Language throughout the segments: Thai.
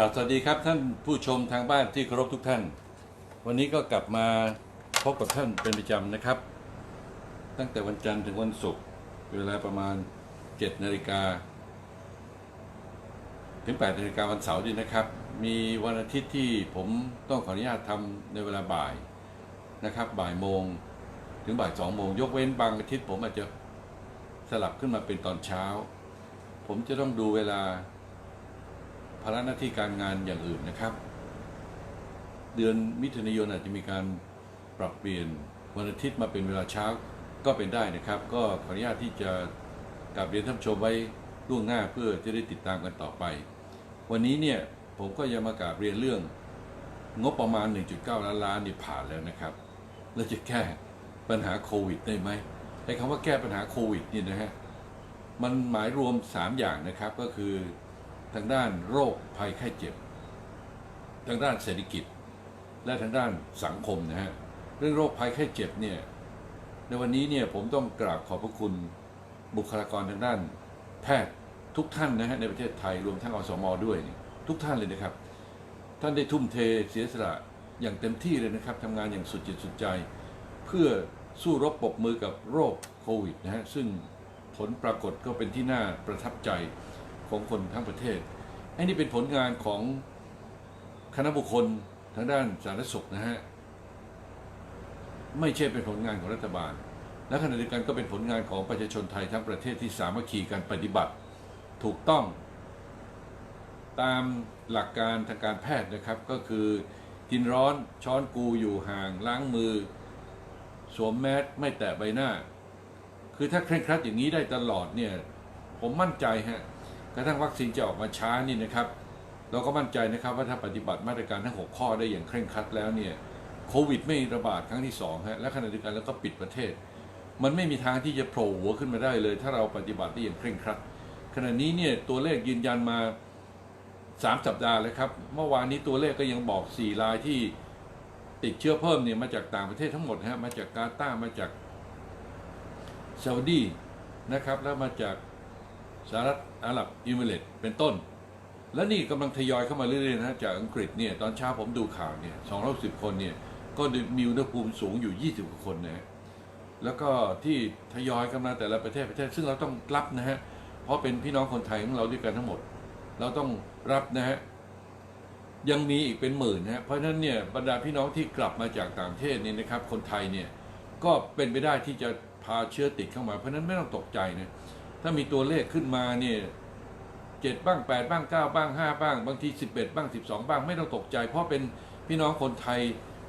ครับสวัสดีครับท่านผู้ชมทางบ้านที่เคารพทุกท่าน วันนี้ก็กลับมาพบกับท่านเป็นประจำนะครับ ตั้งแต่วันจันทร์ถึงวันศุกร์เวลาประมาณ7นาฬิกาถึง8นาฬิกาวันเสาร์ด้วยนะครับ มีวันอาทิตย์ที่ผมต้องขออนุญาตทำในเวลาบ่ายนะครับบ่ายโมงถึงบ่ายสองโมงยกเว้นบางอาทิตย์ผมอาจจะสลับขึ้นมาเป็นตอนเช้า ผมจะต้องดูเวลา ภาระหน้าที่การงานอย่างอื่นนะครับ เดือนมิถุนายนอาจจะมีการปรับเปลี่ยนวันอาทิตย์มาเป็นเวลาเช้าก็เป็นได้นะครับ ก็ขออนุญาตที่จะกลับเรียนท่านชมไว้ล่วงหน้าเพื่อจะได้ติดตามกันต่อไป วันนี้เนี่ยผมก็ยังมากราบเรียนเรื่อง งบประมาณ 1.9 ล้านล้านนี่ผ่านแล้วนะครับ แล้วจะแก้ปัญหาโควิดได้ไหมไอ้คำว่าแก้ปัญหาโควิดนี่นะฮะมันหมายรวม 3 อย่างนะครับก็คือ ทางด้านโรคภัยไข้เจ็บ ทางด้านเศรษฐกิจ และทางด้านสังคมนะฮะเรื่องโรคภัยไข้เจ็บเนี่ยในวันนี้เนี่ยผมต้องกราบขอบพระคุณบุคลากรทางด้าน แพทย์ทุกท่านนะฮะในประเทศไทยรวมทั้งอสมอด้วยยทุกท่านเลยนะครับ ท่านได้ทุ่มเทเสียสละอย่างเต็มที่เลยนะครับทำงานอย่างสุดจิตสุดใจ เพื่อสู้รบปรบมือกับโรคโควิดนะฮะซึ่งผลปรากฏก็เป็นที่น่าประทับใจ ของคนทั้งประเทศไอ้นี่เป็นผลงานของคณะบุคคลทางด้านสาธารณสุขนะฮะไม่ใช่เป็นผลงานของรัฐบาล และขณะเดียวกันก็เป็นผลงานของประชาชนไทยทั้งประเทศที่สามัคคีกันปฏิบัติถูกต้อง ตามหลักการทางการแพทย์นะครับก็คือกินร้อนช้อนกูอยู่ห่างล้างมือ สวมแมสไม่แตะใบหน้า คือถ้าเคร่งครัดอย่างนี้ได้ตลอดเนี่ย ผมมั่นใจฮะ กระทั่งวัคซีนจะออกมาช้านี่นะครับ เราก็มั่นใจนะครับว่าถ้าปฏิบัติมาตรการทั้ง 6 ข้อได้อย่างเคร่งครัดแล้วเนี่ยโควิดไม่ระบาดครั้งที่2ฮะและขณะเดียวกันแล้วก็ปิดประเทศ มันไม่มีทางที่จะโผล่หัวขึ้นมาได้เลย ถ้าเราปฏิบัติได้อย่างเคร่งครัด ขณะนี้เนี่ยตัวเลขยืนยันมา 3 สัปดาห์แล้วครับเมื่อวานนี้ตัวเลขก็ยังบอก 4 รายที่ติดเชื้อเพิ่มเนี่ยมาจากต่างประเทศทั้งหมดฮะมาจากกาตาร์มาจากซาอุดีนะครับแล้วมาจาก สหรัฐอาหรับอิมิเรตเป็นต้น และนี่กำลังทยอยเข้ามาเรื่อยๆนะจากอังกฤษเนี่ยตอนเช้าผมดูข่าวเนี่ย210คนเนี่ยก็มีอุณหภูมิสูงอยู่ 20กว่าคนนะฮะแล้วก็ที่ทยอยกันมาแต่ละประเทศประเทศซึ่งเราต้องรับนะฮะเพราะเป็นพี่น้องคนไทยของเราด้วยกันทั้งหมด เราต้องรับนะฮะยังมีอีกเป็นหมื่นนะฮะเพราะฉะนั้นเนี่ยบรรดาพี่น้องที่กลับมาจากต่างประเทศนี่นะครับ คนไทยเนี่ยก็เป็นไปได้ที่จะพาเชื้อติดเข้ามา เพราะฉะนั้นไม่ต้องตกใจนะ ถ้ามีตัวเลขขึ้นมาเนี่ยเจ็ดบ้างแปดบ้างเก้าบ้างห้าบ้าง บางทีสิบเอ็ดบ้างสิบสองบ้างไม่ต้องตกใจ เพราะเป็นพี่น้องคนไทย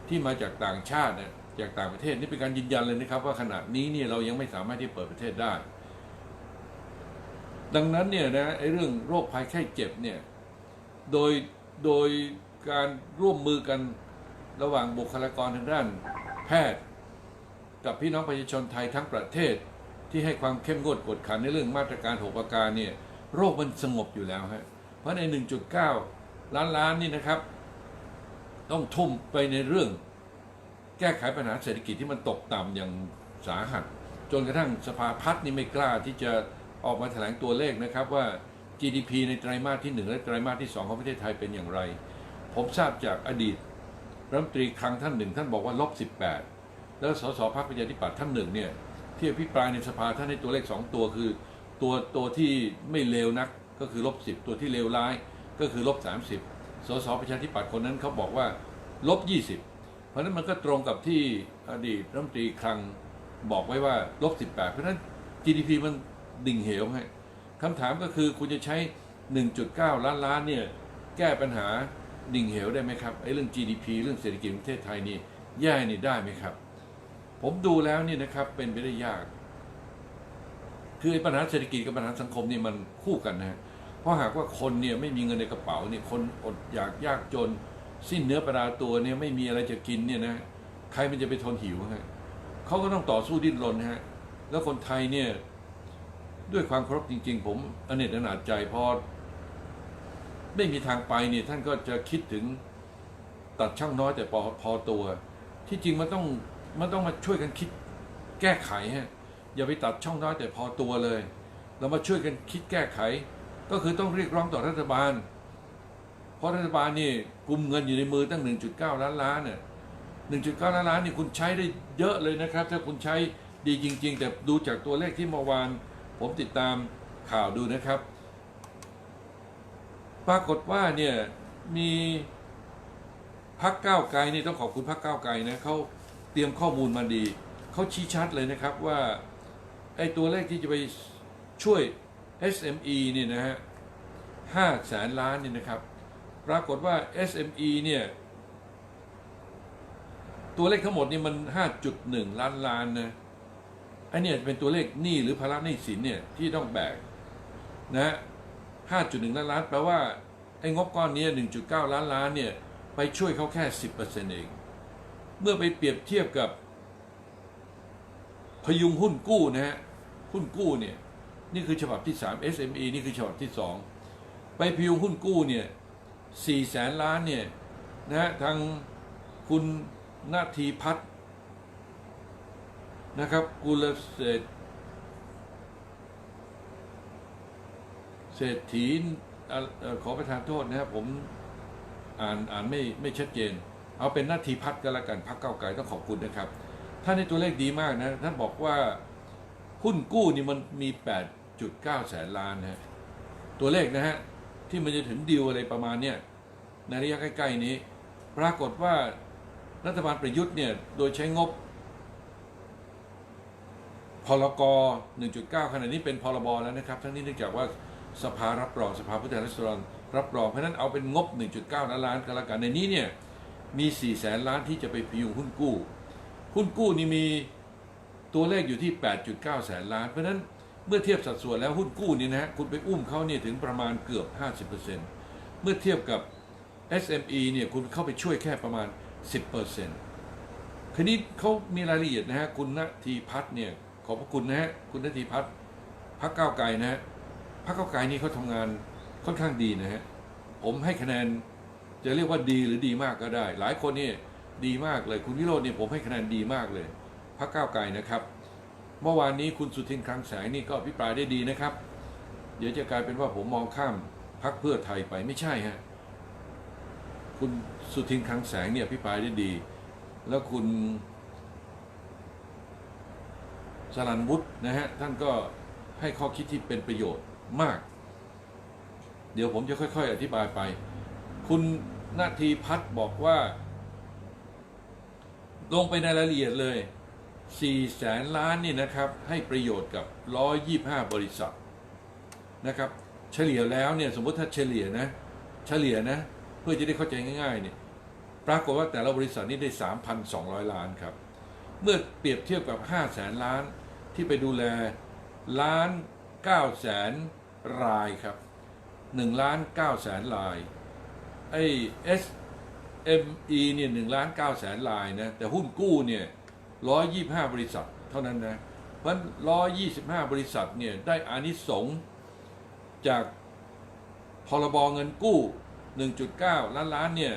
ที่มาจากต่างชาติเนี่ยจากต่างประเทศนี่เป็นการยืนยันเลยนะครับ ว่าขณะนี้เนี่ยเรายังไม่สามารถที่เปิดประเทศได้ ดังนั้นเนี่ยนะไอ้เรื่องโรคภัยไข้เจ็บเนี่ยโดยโดยการร่วมมือกันระหว่างบุคลากรทางด้าน แพทย์ กับพี่น้องประชาชนไทยทั้งประเทศ ที่ให้ความเข้มงวดกดขันในเรื่องมาตรการหกประการเนี่ยโรคมันสงบอยู่แล้วฮะเพราะใน 1.9 ล้านล้านนี่นะครับ ต้องทุ่มไปในเรื่อง แก้ไขปัญหาเศรษฐกิจที่มันตกต่ำอย่างสาหัส จนกระทั่งสภาพัฒน์นี่ไม่กล้าที่จะออกมาแถลงตัวเลขนะครับว่า GDP ในไตรมาสที่ 1 และไตรมาสที่ 2 ของประเทศไทยเป็นอย่างไร ผมทราบจากอดีตรัฐมนตรีคลังท่านหนึ่งท่านบอกว่าลบ18 แล้วสสพรรคประชาธิปัตย์ท่านหนึ่งเนี่ย ที่อภิปรายในสภาท่านให้ตัวเลข 2 ตัวคือ ตัวตัวที่ไม่เลวนักก็คือลบ10ตัวที่เลวร้ายก็คือลบ30สสประชาธิปัตย์คนนั้นเขาบอกว่าลบ20เพราะฉะนั้นมันก็ตรงกับที่อดีตรัฐมนตรีคลังบอกไว้ว่าลบ18เพราะฉะนั้น GDP มันดิ่งเหวให้คำถามก็คือคุณจะใช้ 1.9 ล้านล้านเนี่ยแก้ปัญหาดิ่งเหวได้ไหมครับไอ้เรื่อง GDP เรื่องเศรษฐกิจประเทศไทยนี่แย่นี่ได้ไหมครับ ผมดูแล้วนี่นะครับเป็นไปได้ยาก คือปัญหาเศรษฐกิจกับปัญหาสังคมนี่มันคู่กันนะฮะเพราะหากว่าคนเนี่ยไม่มีเงินในกระเป๋าเนี่ยคนอดอยากยากจน สิ้นเนื้อประดาตัวเนี่ยไม่มีอะไรจะกินเนี่ยนะใครมันจะไปทนหิวฮะเขาก็ต้องต่อสู้ดิ้นรนฮะแล้วคนไทยเนี่ยด้วยความเคารพจริง ๆ ผมอเนจอนาจใจพอไม่มีทางไปเนี่ยท่านก็จะคิดถึงตัดช่างน้อยแต่พอพอตัว ที่จริงมันต้อง มันต้องมาช่วยกันคิดแก้ไขฮะอย่าไปตัดช่องน้อยแต่พอตัวเลย เรามาช่วยกันคิดแก้ไข ก็คือต้องเรียกร้องต่อรัฐบาล เพราะรัฐบาลนี่กุมเงินอยู่ในมือตั้ง 1.9 ล้านล้านเนี่ย1.9 ล้านล้านนี่คุณใช้ได้เยอะเลยนะครับ ถ้าคุณใช้ดีจริง ๆ แต่ดูจากตัวเลขที่เมื่อวาน ผมติดตามข่าวดูนะครับ ปรากฏว่าเนี่ยมีพักก้าวไกลนี่ต้องขอบคุณพักก้าวไกลนะเขา ตรียมข้อมูลมาดี เขาชี้ชัดเลยนะครับว่าไอ้ตัวเลขที่จะไปช่วย SME เนี่ยนะฮะห้าแสนล้านเนี่ยนะครับ ปรากฏว่า SME เนี่ย ตัวเลขทั้งหมดนี่มัน 5.1 ล้านล้านนะไอันนี้เป็นตัวเลขหนี้หรือภาระหนี้สินเนี่ยที่ต้องแบกนะฮะ5.1 ล้านล้านแปลว่าไอ้งบก้อนนี้ 1.9 ล้านล้านเนี่ย ไปช่วยเขาแค่ 10%เอง เมื่อไปเปรียบเทียบกับพยุงหุ้นกู้นะฮะหุ้นกู้เนี่ยนี่คือฉบับที่ 3 SME นี่คือฉบับที่ 2 ไปพยุงหุ้นกู้เนี่ย4แสนล้านเนี่ยนะฮะทางคุณนาทีพัฒนะครับกุลเศรษฐเศรษฐีเอ่อเอ่อขอประทานโทษนะครับผมอ่านอ่านไม่ไม่ชัดเจน เอาเป็นนาทีพัฒน์ก็แล้วกันพักเก้าไกลต้องขอบคุณนะครับ ท่านในตัวเลขดีมากนะ ท่านบอกว่าหุ้นกู้นี่มันมี 8.9 แสนล้านนะฮะตัวเลขนะฮะ ที่มันจะถึงดีลอะไรประมาณเนี้ยในระยะใกล้ ๆ นี้ ปรากฏว่ารัฐบาลประยุทธ์เนี่ย โดยใช้งบพรก1.9 ขณะนี้เป็นพรบแล้วนะครับ ทั้งนี้เนื่องจากว่าสภารับรองสภาผู้แทนราษฎรรับรองเพราะฉะนั้นเอาเป็นงบ 1.9ล้านล้านก็แล้วกันในนี้เนี่ย มี4แสนล้านที่จะไปพยุงหุ้นกู้ หุ้นกู้นี่มีตัวเลขอยู่ที่ 8.9 แสนล้าน เพราะฉะนั้นเมื่อเทียบสัดส่วนแล้วหุ้นกู้นี่นะฮะคุณไปอุ้มเขาเนี่ยถึงประมาณเกือบ 50%เมื่อเทียบกับ SME เนี่ยคุณเข้าไปช่วยแค่ประมาณ 10%คราวนี้เขามีรายละเอียดนะฮะคุณณทีพัฒน์เนี่ยขอบพระคุณนะฮะคุณณทีพัฒน์พักก้าวไกลนะฮะพักก้าวไกลนี่เขาทำงานค่อนข้างดีนะฮะผมให้คะแนน จะเรียกว่าดีหรือดีมากก็ได้ หลายคนนี่ดีมากเลย คุณวิโรจน์เนี่ยผมให้คะแนนดีมากเลยพักก้าวไกลนะครับ เมื่อวานนี้คุณสุทินคลังแสงนี่ก็อภิปรายได้ดีนะครับ เดี๋ยวจะกลายเป็นว่าผมมองข้ามพักเพื่อไทยไปไม่ใช่ฮะคุณสุทินคลังแสงเนี่ยอภิปรายได้ดี แล้วคุณสรันวุฒินะฮะท่านก็ให้ข้อคิดที่เป็นประโยชน์มาก เดี๋ยวผมจะค่อย ๆ อธิบายไป คุณนาทีพัฒบอกว่า ลงไปในรายละเอียดเลย4แสนล้านนี่นะครับ ให้ประโยชน์กับ 125 บริษัทนะครับ เฉลี่ยแล้วเนี่ยสมมติถ้าเฉลี่ยนะ เฉลี่ยนะ เพื่อจะได้เข้าใจง่ายๆเนี่ยปรากฏว่าแต่ละบริษัทนี่ได้ 3,200 ล้านครับ เมื่อเปรียบเทียบกับ 5 แสนล้านที่ไปดูแลล้าน9แสนรายครับ1ล้าน9แสนราย ไอ้ SME เนี่ย1ล้าน9แสนรายนะ แต่หุ้นกู้เนี่ย125บริษัทเท่านั้นนะ เพราะ125บห้าบริษัทเนี่ยได้อานิสงส์จากพรบเงินกู้ 1.9 ล้านล้านเนี่ย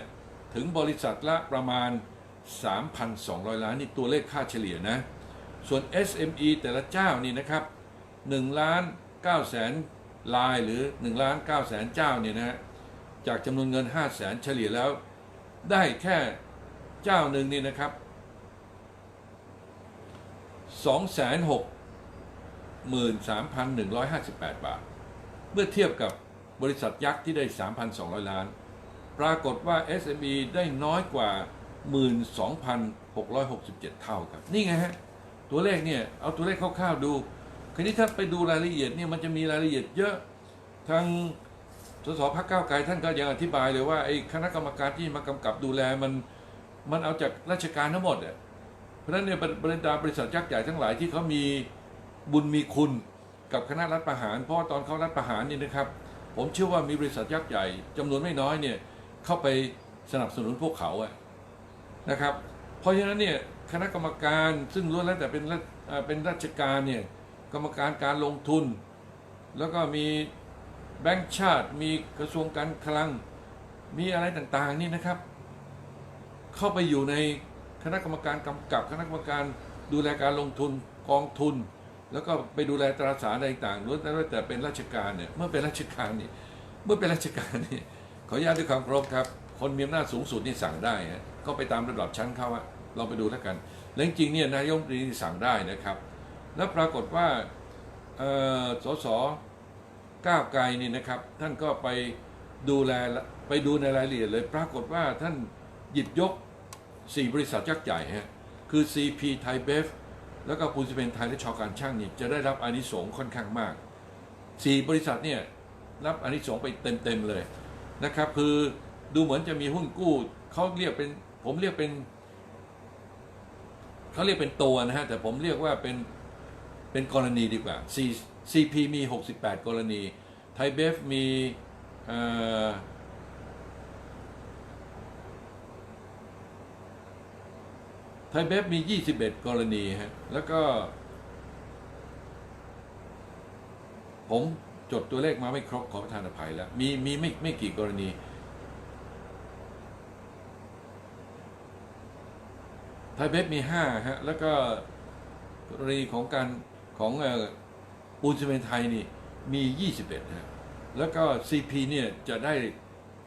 ถึงบริษัทละประมาณ 3,200 ล้าน นี่ตัวเลขค่าเฉลี่ยนะ ส่วน SME แต่ละเจ้านี่นะครับ1ล้าน9แสนลายหรือ1ล้าน9แสนเจ้าเนี่ยนะฮะ จากจำนวนเงิน5แสนเฉลี่ยแล้ว ได้แค่เจ้าหนึ่งนี่นะครับ2 6 3 1 5 8 บาท เมื่อเทียบกับบริษัทยักษ์ที่ได้ 3,200 ล้าน ปรากฏว่า SME ได้น้อยกว่า 12,667 เท่าครับ นี่ไงฮะ ตัวเลขเนี่ย เอาตัวเลขคร่าวๆดู คราวนี้ถ้าไปดูรายละเอียดเนี่ย มันจะมีรายละเอียดเยอะ ทาง สสพักเก้าไกลท่านก็ยังอธิบายเลยว่าไอ้คณะกรรมการที่มากำกับดูแลมันมันเอาจากราชการทั้งหมดอะเพราะฉะนั้นเนี่ยบรรดาบริษัทยักษ์ใหญ่ทั้งหลายที่เขามีบุญมีคุณกับคณะรัฐประหาร เพราะตอนเขารัฐประหารนี่นะครับ ผมเชื่อว่ามีบริษัทยักษ์ใหญ่จำนวนไม่น้อยเนี่ยเข้าไปสนับสนุนพวกเขาอะนะครับ เพราะฉะนั้นเนี่ยคณะกรรมการซึ่งล้วนแล้วแต่เป็นเป็นราชการเนี่ยกรรมการการลงทุน แล้วก็มี แบงก์ชาติ มีกระทรวงการคลัง มีอะไรต่างๆนี่นะครับ เข้าไปอยู่ในคณะกรรมการกำกับคณะกรรมการดูแลการลงทุนกองทุน แล้วก็ไปดูแลตราสารอะไรต่างๆล้วนแล้วแต่เป็นราชการเนี่ยเมื่อเป็นราชการนี่เมื่อเป็นราชการนี่ขออนุญาตด้วยความเคารพครับ คนมีอำนาจสูงสุดนี่สั่งได้ฮะก็ไปตามระดับชั้นเขาอะเราไปดูแล้วกันแล้วจริงๆเนี่ยนายกรัฐมนตรีสั่งได้นะครับ แล้วปรากฏว่าเออสส ก้าวไกลนี่นะครับ ท่านก็ไปดูแลไปดูในรายละเอียดเลยปรากฏว่าท่านหยิบยก 4 บริษัทยักษ์ใหญ่ฮะคือ CP ไทยเบฟแล้วก็ปูนซีเมนไทยและชอการช่างนี่จะได้รับอานิสงส์ค่อนข้างมาก 4 บริษัทเนี่ยรับอานิสงส์ไปเต็มๆเลยนะครับ คือดูเหมือนจะมีหุ้นกู้เขาเรียกเป็นผมเรียกเป็นเขาเรียกเป็นตัวนะฮะแต่ผมเรียกว่าเป็นเป็นกรณีดีกว่า C CP มี 68 กรณี ไทยเบฟมีไทยเบฟมี 21 กรณีฮะ แล้วก็ ผมจดตัวเลขมาไม่ครบขอประทานอภัยแล้ว มีมีไม่ไม่กี่กรณี ไทยเบฟมี 5 ฮะ แล้วก็กรณีของการของ ปูนซีเมนไทยนี่มี 21ฮะแล้วก็ CP เนี่ยจะได้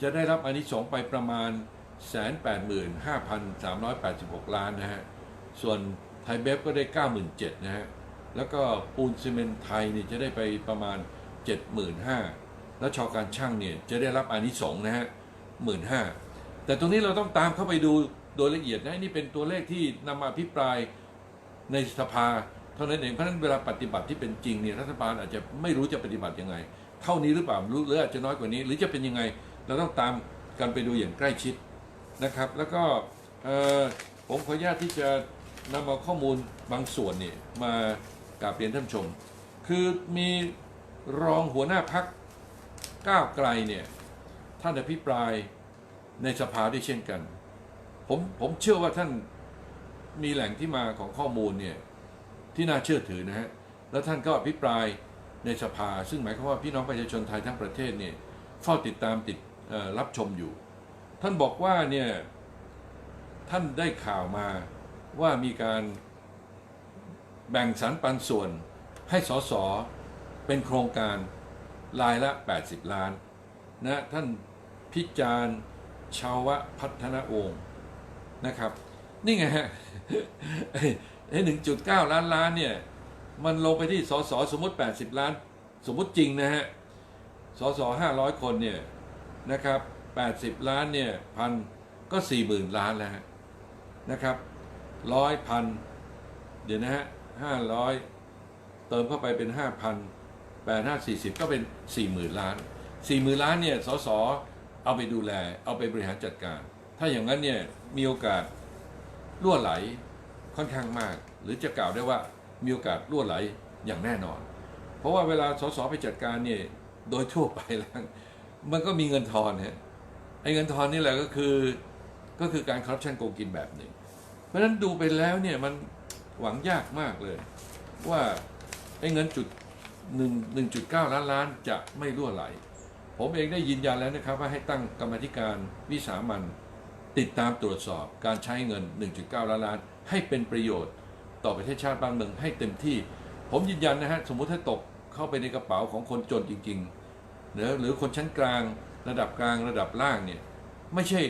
จะได้รับอานิสงส์ไปประมาณ 185,386 ล้านนะฮะ ส่วนไทยเบฟก็ได้ 97,000นะฮะ แล้วก็ปูนซีเมนไทยนี่จะได้ไปประมาณ 75,000 แล้วชอการช่างเนี่ยจะได้รับอานิสงส์นะฮะ 15,000 แต่ตรงนี้เราต้องตามเข้าไปดูโดยละเอียดนะนี่เป็นตัวเลขที่นำมาอภิปรายในสภา เท่านั้นเองเพราะฉะนั้นเวลาปฏิบัติที่เป็นจริงเนี่ยรัฐบาลอาจจะไม่รู้จะปฏิบัติยังไง เท่านี้หรือเปล่ารู้หรืออาจจะน้อยกว่านี้ หรือจะเป็นยังไงเราต้องตามกันไปดูอย่างใกล้ชิดนะครับ แล้วก็ผมขออนุญาตที่จะนำเอาข้อมูลบางส่วนเนี่ยมากราบเรียนท่านชม คือมีรองหัวหน้าพักก้าวไกลเนี่ยท่านอภิปรายในสภาด้วยเช่นกัน ผมผมเชื่อว่าท่านมีแหล่งที่มาของข้อมูลเนี่ย ที่น่าเชื่อถือนะฮะแล้วท่านก็อภิปรายในสภา ซึ่งหมายความว่าพี่น้องประชาชนไทยทั้งประเทศเนี่ยเฝ้าติดตามติดรับชมอยู่ ท่านบอกว่าเนี่ยท่านได้ข่าวมาว่ามีการแบ่งสรรปันส่วนให้สสเป็นโครงการรายละ 80 ล้านนะท่านพิจารณ์ชาวพัฒนวงศ์นะครับ นี่ไงฮะ ไอ้หนึ่งจุดเก้าล้านล้านเนี่ย มันลงไปที่สสสมมติ 80 ล้าน สมมติจริงนะฮะสสห้าร้อยคนเนี่ยนะครับ80ล้านเนี่ยพันก็40,000ล้านแล้วฮะนะครับร้อยพันเดี๋ยวนะฮะห้าร้อยเติมเข้าไปเป็น5,000 8 5 40ก็เป็น40,000ล้าน40,000ล้านเนี่ยสสเอาไปดูแล เอาไปบริหารจัดการ ถ้าอย่างนั้นเนี่ยมีโอกาสรั่วไหล ค่อนข้างมาก หรือจะกล่าวได้ว่ามีโอกาสรั่วไหลอย่างแน่นอน เพราะว่าเวลาสสไปจัดการเนี่ยโดยทั่วไปแล้วมันก็มีเงินทอนฮะไอ้เงินทอนนี่แหละก็คือก็คือการคอร์รัปชันโกงกินแบบหนึ่ง เพราะฉะนั้นดูไปแล้วเนี่ยมันหวังยากมากเลย ว่าไอ้เงินจุดหนึ่งหนึ่งจุดเก้าล้านล้านจะไม่รั่วไหล ผมเองได้ยืนยันแล้วนะครับ ว่าให้ตั้งกรรมธิการวิสามันติดตามตรวจสอบการใช้เงิน 1.9 ล้านล้าน ให้เป็นประโยชน์ต่อประเทศชาติบ้านเมืองให้เต็มที่ ผมยืนยันนะฮะสมมุติถ้าตกเข้าไปในกระเป๋าของคนจนจริงๆหรือหรือคนชั้นกลาง ระดับกลางระดับล่างเนี่ยไม่ใช่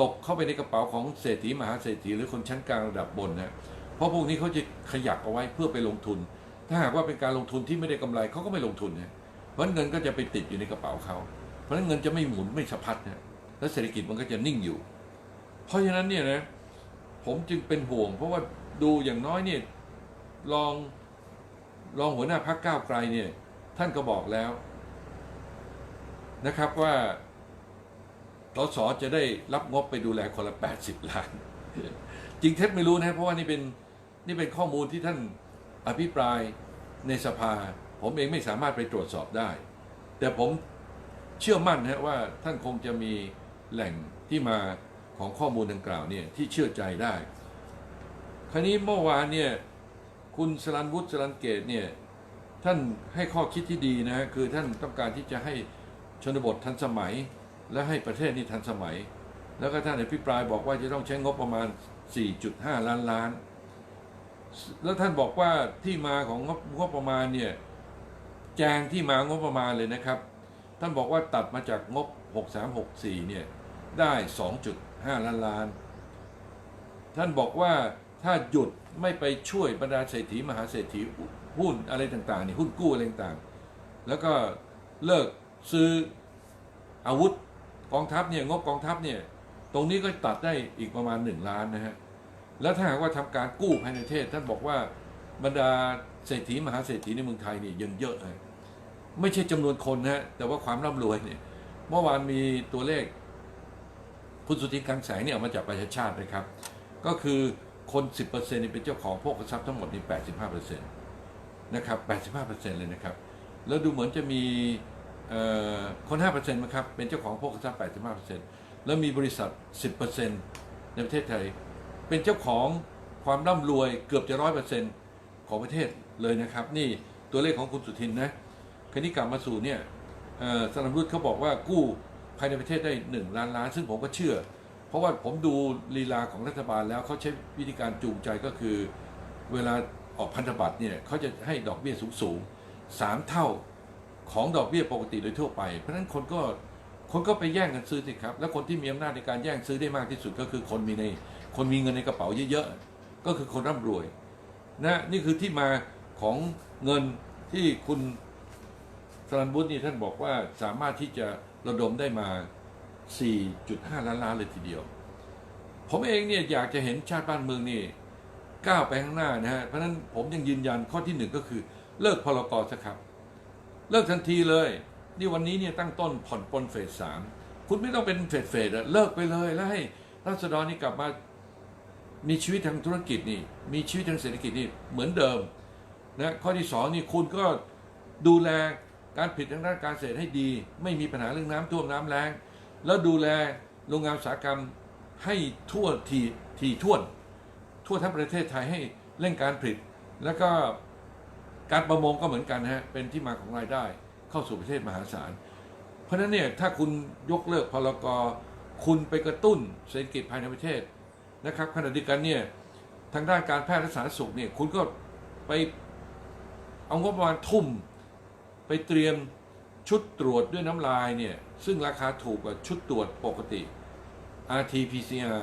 ตกเข้าไปในกระเป๋าของเศรษฐีมหาเศรษฐีหรือคนชั้นกลางระดับบนนะเพราะพวกนี้เขาจะขยับเอาไว้เพื่อไปลงทุน ถ้าหากว่าเป็นการลงทุนที่ไม่ได้กำไรเขาก็ไม่ลงทุนนะเพราะเงินก็จะไปติดอยู่ในกระเป๋าเขาเพราะฉะนั้นเงินจะไม่หมุนไม่สะพัดนะแล้วเศรษฐกิจมันก็จะนิ่งอยู่ เพราะฉะนั้นเนี่ยนะ ผมจึงเป็นห่วง เพราะว่าดูอย่างน้อยเนี่ยรองรองหัวหน้าพักก้าวไกลเนี่ยท่านก็บอกแล้วนะครับว่าสสจะได้รับงบไปดูแลคนละ 80 ล้าน จริงเท็จไม่รู้นะเพราะว่านี่เป็นนี่เป็นข้อมูลที่ท่านอภิปรายในสภา ผมเองไม่สามารถไปตรวจสอบได้ แต่ผมเชื่อมั่นนะว่าท่านคงจะมีแหล่งที่มา ของข้อมูลดังกล่าวเนี่ยที่เชื่อใจได้ คราวนี้เมื่อวานเนี่ยคุณสรันวุฒิสรันเกตเนี่ยท่านให้ข้อคิดที่ดีนะคือท่านต้องการที่จะให้ชนบททันสมัย และให้ประเทศนี้ทันสมัย แล้วก็ท่านอภิปรายบอกว่าจะต้องใช้งบประมาณ 4.5 ล้านล้าน แล้วท่านบอกว่าที่มาของงบงบประมาณเนี่ยแจงที่มางบประมาณเลยนะครับ ท่านบอกว่าตัดมาจากงบ 63 64เนี่ยได้ 2.5ล้านล้าน ท่านบอกว่าถ้าหยุดไม่ไปช่วยบรรดาเศรษฐีมหาเศรษฐีหุ้นอะไรต่างๆนี่หุ้นกู้อะไรต่างๆ แล้วก็เลิกซื้ออาวุธกองทัพเนี่ยงบกองทัพเนี่ยตรงนี้ก็ตัดได้อีกประมาณ 1 ล้านนะฮะแล้วถ้าหากว่าทำการกู้ภายในประเทศ ท่านบอกว่าบรรดาเศรษฐีมหาเศรษฐีในเมืองไทยนี่ยังเยอะเลยไม่ใช่จำนวนคนนะฮะแต่ว่าความร่ำรวยเนี่ยเมื่อวานมีตัวเลข คุณสุทินคลังแสงเนี่ยเอามาจากประชาชาตินะครับ ก็คือคน 10%นี่เป็นเจ้าของพวกทรัพย์ทั้งหมดนี่85%นะครับ85%เลยนะครับ แล้วดูเหมือนจะมีเอ่อคน5%มั้งครับ เป็นเจ้าของพวกทรัพย์85%แล้วมีบริษัท 10%ในประเทศไทย เป็นเจ้าของความร่ำรวยเกือบจะ 100%ของประเทศเลยนะครับ นี่ตัวเลขของคุณสุทินนะ คราวนี้กลับมาสู่เนี่ยสลัมรุดเขาบอกว่ากู้ ภายในประเทศได้ 1 ล้านล้าน ซึ่งผมก็เชื่อ เพราะว่าผมดูลีลาของรัฐบาลแล้วเขาใช้วิธีการจูงใจก็คือ เวลาออกพันธบัตรเนี่ยเขาจะให้ดอกเบี้ยสูงสูงสามเท่าของดอกเบี้ยปกติโดยทั่วไป เพราะฉะนั้นคนก็คนก็ไปแย่งกันซื้อสิครับ แล้วคนที่มีอำนาจในการแย่งซื้อได้มากที่สุดก็คือคนมีในคนมีเงินในกระเป๋าเยอะๆ ก็คือคนร่ำรวยนะนี่คือที่มาของเงินที่คุณสรันบุตนี่ท่านบอกว่าสามารถที่จะ ระดมได้มา 4.5 ล้านล้านเลยทีเดียว ผมเองเนี่ยอยากจะเห็นชาติบ้านเมืองนี่ก้าวไปข้างหน้านะฮะ เพราะนั้นผมยังยืนยันข้อที่หนึ่งก็คือเลิกพลกรสักครับ เลิกทันทีเลย นี่วันนี้เนี่ยตั้งต้นผ่อนปลนเฟสสามคุณไม่ต้องเป็นเฟสเฟสอะเลิกไปเลยแล้วให้รัษฎรนี่กลับมามีชีวิตทางธุรกิจนี่ มีชีวิตทางเศรษฐกิจนี่เหมือนเดิมนะข้อที่สองนี่คุณก็ดูแล การผลิตทางด้านการเกษตรให้ดี ไม่มีปัญหาเรื่องน้ำท่วมน้ำแล้ง แล้วดูแลโรงงานอุตสาหกรรมให้ทั่วทีทีท่วน ทั่วทั้งประเทศไทยให้เร่งการผลิต แล้วก็การประมงก็เหมือนกันฮะเป็นที่มาของรายได้เข้าสู่ประเทศมหาศาล เพราะฉะนั้นเนี่ยถ้าคุณยกเลิกพลกรคุณไปกระตุ้นเศรษฐกิจภายในประเทศนะครับขณะเดียวกันเนี่ยทางด้านการแพทย์และสาธารณสุขเนี่ยคุณก็ไปเอางบประมาณทุ่ม ไปเตรียมชุดตรวจด้วยน้ำลายเนี่ย ซึ่งราคาถูกกว่าชุดตรวจปกติ RT-PCR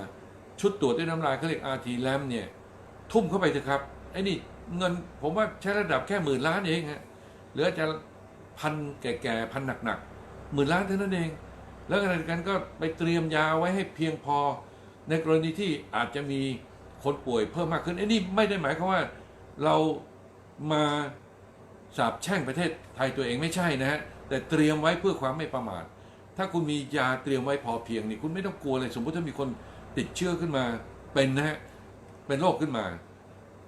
ชุดตรวจด้วยน้ำลายเขาเรียก RT LAM เนี่ย ทุ่มเข้าไปเถอะครับ ไอ้นี่เงินผมว่าใช้ระดับแค่หมื่นล้านเองฮะเหลือจะพันแก่ๆพันหนักๆหมื่นล้านเท่านั้นเอง แล้วขณะเดียวกันก็ไปเตรียมยาไว้ให้เพียงพอ ในกรณีที่อาจจะมีคนป่วยเพิ่มมากขึ้นไอ้นี่ไม่ได้หมายความว่าเรามา สาบแช่งประเทศไทยตัวเองไม่ใช่นะฮะแต่เตรียมไว้เพื่อความไม่ประมาท ถ้าคุณมียาเตรียมไว้พอเพียงนี่คุณไม่ต้องกลัวเลย สมมติถ้ามีคนติดเชื้อขึ้นมาเป็นนะฮะเป็นโรคขึ้นมา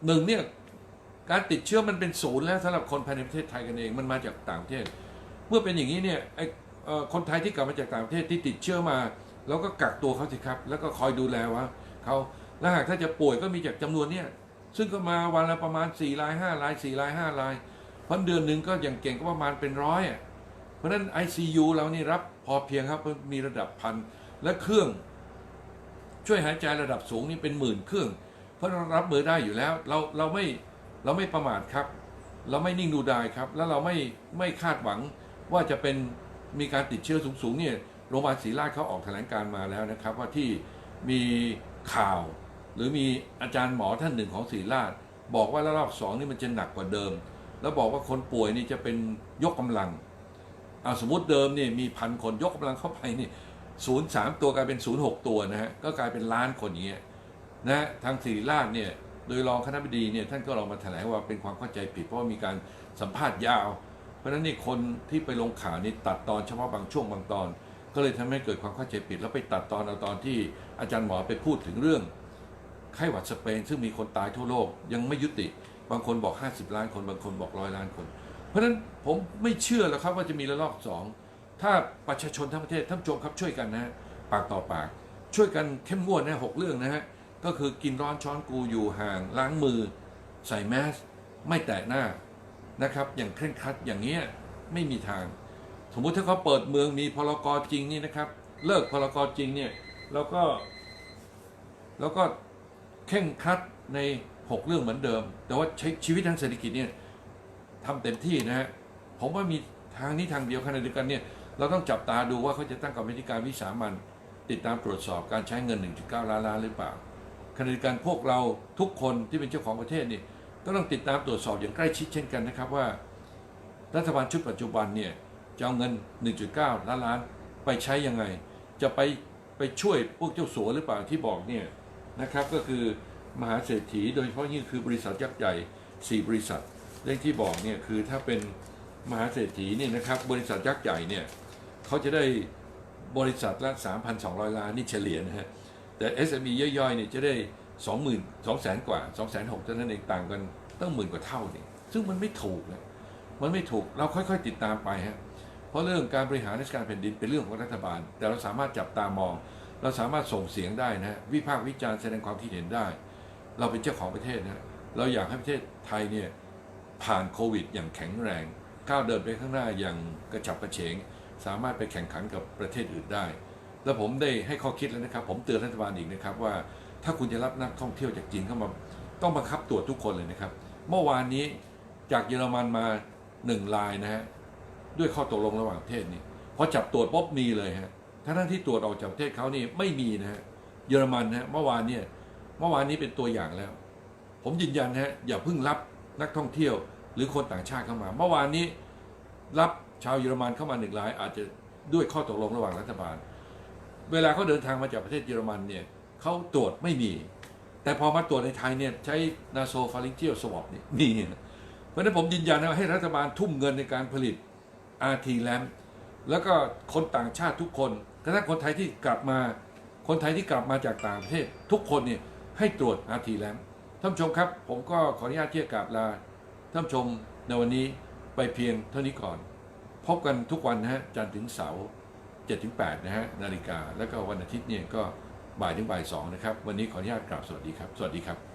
หนึ่งเนี่ยการติดเชื้อมันเป็นศูนย์แล้วสำหรับคนภายในประเทศไทยกันเองมันมาจากต่างประเทศ เมื่อเป็นอย่างนี้เนี่ยไอเอ่อคนไทยที่กลับมาจากต่างประเทศที่ติดเชื้อมาเราก็กักตัวเขาสิครับ แล้วก็คอยดูแลว่าเขาแล้วหากถ้าจะป่วยก็มีจากจำนวนเนี่ยซึ่งก็มาวันละประมาณ4ราย5ราย4ราย5ราย เพราะเดือนหนึ่งก็อย่างเก่งก็ประมาณเป็นร้อยอะเพราะฉะนั้น ICU เรานี่รับพอเพียงครับมีระดับพันและเครื่อง ช่วยหายใจระดับสูงนี่เป็นหมื่นเครื่อง เพราะเรารับมือได้อยู่แล้ว เราเราไม่เราไม่ประมาทครับ เราไม่นิ่งดูดายครับ แล้วเราไม่ไม่คาดหวังว่าจะเป็นมีการติดเชื้อสูงๆเนี่ยโรงพยาบาลศรีราชเขาออกแถลงการมาแล้วนะครับ ว่าที่มีข่าว หรือมีอาจารย์หมอท่านหนึ่งของศรีราช บอกว่าระลอกสองนี่มันจะหนักกว่าเดิม แล้วบอกว่าคนป่วยนี่จะเป็นยกกำลังเอาสมมติเดิมนี่มีพันคนยกกำลังเข้าไปนี่ศูนย์สามตัวกลายเป็นศูนย์หกตัวนะฮะก็กลายเป็นล้านคนอย่างเงี้ยนะทางศิริราชเนี่ยโดยรองคณะบดีเนี่ยท่านก็ลองมาแถลงว่าเป็นความเข้าใจผิดเพราะามีการสัมภาษณ์ยาว เพราะฉะนั้นนี่คนที่ไปลงข่าวนี่ตัดตอนเฉพาะบางช่วงบางตอน ก็เลยทำให้เกิดความเข้าใจผิด แล้วไปตัดตอนเอาตอนที่อาจารย์หมอไปพูดถึงเรื่องไข้หวัดสเปน ซึ่งมีคนตายทั่วโลกยังไม่ยุติ บางคนบอก 50 ล้านคน บางคนบอกร้อยล้านคน เพราะฉะนั้นผมไม่เชื่อแล้วครับว่าจะมีระลอกสองถ้าประชาชนทั้งประเทศท่านผู้ชมครับช่วยกันนะปากต่อปาก ช่วยกันเข้มงวดนะหกเรื่องนะฮะก็คือกินร้อนช้อนกูอยู่ห่างล้างมือ ใส่แมสไม่แตะหน้านะครับอย่างเคร่งครัดอย่างเงี้ยไม่มีทาง สมมุติถ้าเขาเปิดเมืองมีพลกรจริงนี่นะครับ เลิกพลกรจริงเนี่ยเราก็ แล้วก็เข่งคัดใน 6 เรื่องเหมือนเดิม แต่ว่าใช้ชีวิตทางเศรษฐกิจเนี่ยทำเต็มที่นะฮะผมว่ามีทางนี้ทางเดียวขณะเดียวกันเนี่ยเราต้องจับตาดูว่าเขาจะตั้งกรรมธิการวิสามันติดตามตรวจสอบการใช้เงิน 1.9 ล้านล้านหรือเปล่าขณะเดียวกันพวกเราทุกคนที่เป็นเจ้าของประเทศนี่ก็ต้องติดตามตรวจสอบอย่างใกล้ชิดเช่นกันนะครับว่า รัฐบาลชุดปัจจุบันเนี่ยจะเอาเงิน 1.9 ล้านล้านไปใช้ยังไง จะไปไปช่วยพวกเจ้าสัวหรือเปล่าที่บอกเนี่ยนะครับก็คือ มหาเศรษฐีโดยเฉพาะยิ่งคือบริษัทยักษ์ใหญ่ 4 บริษัทเรื่องที่บอกเนี่ยคือถ้าเป็นมหาเศรษฐีเนี่ยนะครับบริษัทยักษ์ใหญ่เนี่ยเขาจะได้บริษัทละ 3,200 ล้านนี่เฉลี่ยนะฮะแต่ SME ย่อยๆเนี่ยจะได้ 20,000 200,000 กว่า 2,600เท่านั้นเองต่างกันตั้งหมื่นกว่าเท่าเนี่ยซึ่งมันไม่ถูกนะมันไม่ถูกเราค่อยๆติดตามไปฮะเพราะเรื่องการบริหารราชการแผ่นดินเป็นเรื่องของรัฐบาล แต่เราสามารถจับตามอง เราสามารถส่งเสียงได้นะฮะวิพากษ์วิจารณ์แสดงความคิดเห็นได้ เราเป็นเจ้าของประเทศนะเราอยากให้ประเทศไทยเนี่ยผ่านโควิด อย่างแข็งแรงก้าวเดินไปข้างหน้าอย่างกระฉับกระเฉง สามารถไปแข่งขันกับประเทศอื่นได้ แล้วผมได้ให้ข้อคิดแล้วนะครับ ผมเตือนรัฐบาลอีกนะครับว่าถ้าคุณจะรับนักท่องเที่ยวจากจีนเข้ามาต้องบังคับตรวจทุกคนเลยนะครับ เมื่อวานนี้จากเยอรมันมาหนึ่งรายนะฮะด้วยข้อตกลงระหว่างประเทศนี่พอจับตรวจปุ๊บมีเลยฮะทั้งที่ตรวจออกจากประเทศเขานี่ไม่มีนะฮะเยอรมันนะฮะเมื่อวานเนี่ย เมื่อวานนี้เป็นตัวอย่างแล้ว ผมยืนยันฮะอย่าเพิ่งรับนักท่องเที่ยว หรือคนต่างชาติเข้ามา เมื่อวานนี้รับชาวเยอรมันเข้ามาหนึ่งราย อาจจะด้วยข้อตกลงระหว่างรัฐบาล เวลาเขาเดินทางมาจากประเทศเยอรมันเนี่ยเขาตรวจไม่มี แต่พอมาตรวจในไทยเนี่ยใช้นาโซฟาริงเจียลสวอปนี่มีนะเพราะฉะนั้นผมยืนยันนะว่าให้รัฐบาลทุ่มเงินในการผลิต RT l a m แล้วก็คนต่างชาติทุกคนกระทั่งคนไทยที่กลับมา คนไทยที่กลับมาจากต่างประเทศ ทุกคนเนี่ย ให้ตรวจอาทีแล้วท่านชมครับ ผมก็ขออนุญาตเที่ยกราบลาท่านชมในวันนี้ไปเพียงเท่านี้ก่อน พบกันทุกวันนะฮะจันทร์ถึงเสาร์เจ็ดถึงแปดนะฮะนาฬิกาแล้วก็วันอาทิตย์เนี่ยก็บ่ายถึงบ่ายสองนะครับ วันนี้ขออนุญาตกราบสวัสดีครับ สวัสดีครับ